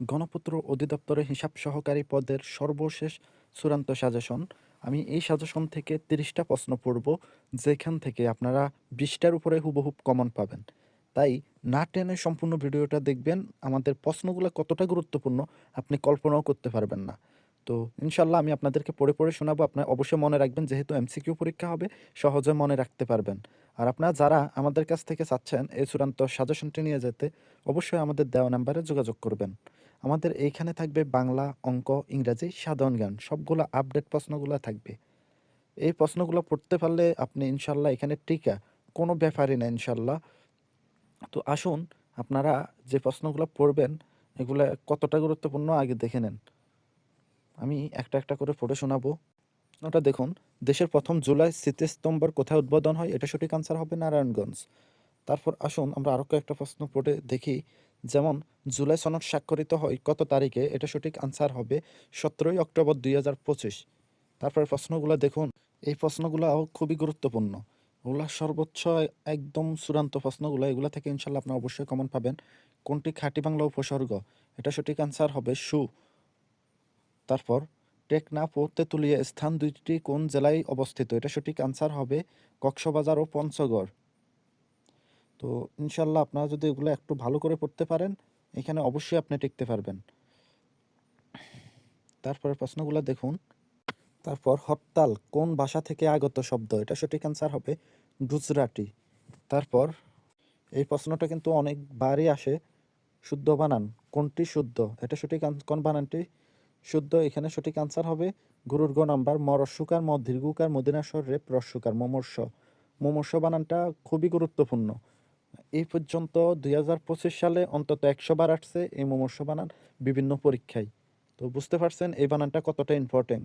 গণপূর্ত অধিদপ্তরের হিসাব সহকারী পদের সর্বশেষ চূড়ান্ত সাজেশন। আমি এই সাজেশন থেকে তিরিশটা প্রশ্ন পড়ব, যেখান থেকে আপনারা বিশটার উপরে হুবহুব কমন পাবেন। তাই না টেনে সম্পূর্ণ ভিডিওটা দেখবেন, আমাদের প্রশ্নগুলো কতটা গুরুত্বপূর্ণ আপনি কল্পনাও করতে পারবেন না। তো ইনশাল্লাহ আমি আপনাদেরকে পড়ে পড়ে শোনাবো আপনার অবশ্যই মনে রাখবেন যেহেতু এমসিকিউ পরীক্ষা হবে, সহজে মনে রাখতে পারবেন। আর আপনারা যারা আমাদের কাছ থেকে চাচ্ছেন এই চূড়ান্ত সাজেশনটি নিয়ে যেতে, অবশ্যই আমাদের দেওয়া নাম্বারে যোগাযোগ করবেন। আমাদের এইখানে থাকবে বাংলা, অঙ্ক, ইংরাজি, সাধারণ জ্ঞান, সবগুলো আপডেট প্রশ্নগুলো থাকবে। এই প্রশ্নগুলো পড়তে পারলে আপনি ইনশাল্লাহ এখানে টিকা, কোনো ব্যাপারই না ইনশাল্লাহ। তো আসুন, আপনারা যে প্রশ্নগুলো পড়বেন, এগুলো কতটা গুরুত্বপূর্ণ আগে দেখে নেন। আমি একটা একটা করে পড়ে শোনাবো। ওটা দেখুন, দেশের প্রথম জুলাই স্মৃতিস্তম্ভর কোথায় উদ্বোধন হয়, এটা সঠিক আনসার হবে নারায়ণগঞ্জ। তারপর আসুন, আমরা আরও কয়েকটা প্রশ্ন পড়ে দেখি যেমন, জুলাই সনদ স্বাক্ষরিত হয় কত তারিখে, এটা সঠিক আনসার হবে সতেরোই অক্টোবর দুই হাজার পঁচিশ। তারপর প্রশ্নগুলো দেখুন। এই প্রশ্নগুলো খুবই গুরুত্বপূর্ণ। ওগুলা সর্বোচ্চ একদম চূড়ান্ত প্রশ্নগুলো, এগুলো থেকে ইনশাল্লাহ আপনি অবশ্যই কমন পাবেন। কোনটি খাঁটি বাংলা উপসর্গ? এটা সঠিক আনসার হবে সু। তারপর টেকনাফ ও তেঁতুলিয়া স্থান দুইটি কোন জেলায় অবস্থিত? এটা সঠিক আনসার হবে কক্সবাজার ও পঞ্চগড়। তো ইনশাল্লাহ আপনারা যদি এগুলো একটু ভালো করে পড়তে পারেন, এখানে অবশ্যই আপনি টিকতে পারবেন। তারপরে প্রশ্নগুলো দেখুন। তারপর, হরতাল কোন ভাষা থেকে আগত শব্দ? এটা সঠিক আনসার হবে গুজরাটি। তারপর, এই প্রশ্নটা কিন্তু অনেকবারই আসে, শুদ্ধ বানান, কোনটি শুদ্ধ? এটা সঠিক কোন বানানটি শুদ্ধ? এখানে সঠিক আনসার হবে গুরুর গ নাম্বার মরস্যকার ম দীর্ঘকার মদিনাস্বর রেপ রস্যকার মমর্ষ। মমর্ষ বানানটা খুবই গুরুত্বপূর্ণ। এই পর্যন্ত দুই হাজার পঁচিশ সালে অন্তত একশো বার আসছে এই মমর্ষ বানান বিভিন্ন পরীক্ষায়। তো বুঝতে পারছেন এই বানানটা কতটা ইম্পর্টেন্ট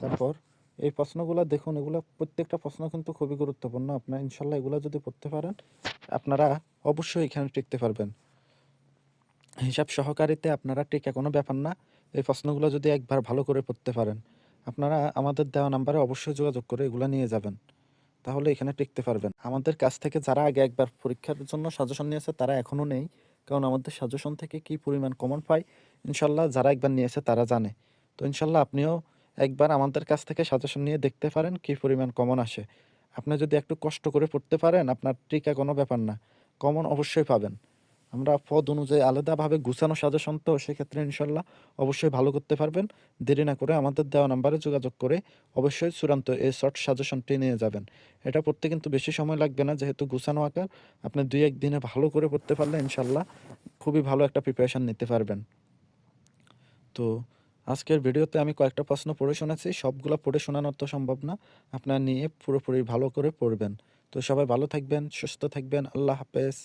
তারপর এই প্রশ্নগুলো দেখুন, এগুলো প্রত্যেকটা প্রশ্ন কিন্তু খুবই গুরুত্বপূর্ণ। আপনার ইনশাল্লাহ এগুলো যদি পড়তে পারেন, আপনারা অবশ্যই এখানে টিকতে পারবেন। হিসাব সহকারীতে আপনারা টিকা কোনো ব্যাপার না, এই প্রশ্নগুলো যদি একবার ভালো করে পড়তে পারেন, আপনারা আমাদের দেওয়া নাম্বারে অবশ্যই যোগাযোগ করে এগুলো নিয়ে যাবেন। তাহলে এখানে টিকতে পারবেন। আমাদের কাছ থেকে যারা আগে একবার পরীক্ষার জন্য সাজেশন নিয়েছে, তারা এখনও নেই। কারণ আমাদের সাজেশন থেকে কি পরিমাণ কমন পায়, ইনশাল্লাহ যারা একবার নিয়েছে তারা জানে। তো ইনশাল্লাহ আপনিও একবার আমাদের কাছ থেকে সাজেশন নিয়ে দেখতে পারেন কি পরিমাণ কমন আসে। আপনি যদি একটু কষ্ট করে পড়তে পারেন, আপনার টিকা কোনো ব্যাপার না। কমন অবশ্যই পাবেন। আমরা পদ অনুযায়ী আলাদাভাবে গুছানো সাজেশন তো সেক্ষেত্রে ইনশাল্লাহ অবশ্যই ভালো করতে পারবেন। দেরি না করে আমাদের দেওয়া নাম্বারে যোগাযোগ করে অবশ্যই চূড়ান্ত এই শর্ট সাজেশনটি নিয়ে যাবেন। এটা পড়তে কিন্তু বেশি সময় লাগবে না, যেহেতু গুছানো আকার আপনি দুই এক দিনে ভালো করে পড়তে পারলে ইনশাল্লাহ খুবই ভালো একটা প্রিপারেশান নিতে পারবেন। তো আজকের ভিডিওতে আমি কয়েকটা প্রশ্ন পড়ে শোনাচ্ছি সবগুলো পড়ে শোনানো তো সম্ভব না, আপনার নিয়ে পুরোপুরি ভালো করে পড়বেন। তো সবাই ভালো থাকবেন, সুস্থ থাকবেন, আল্লাহ হাফেজ।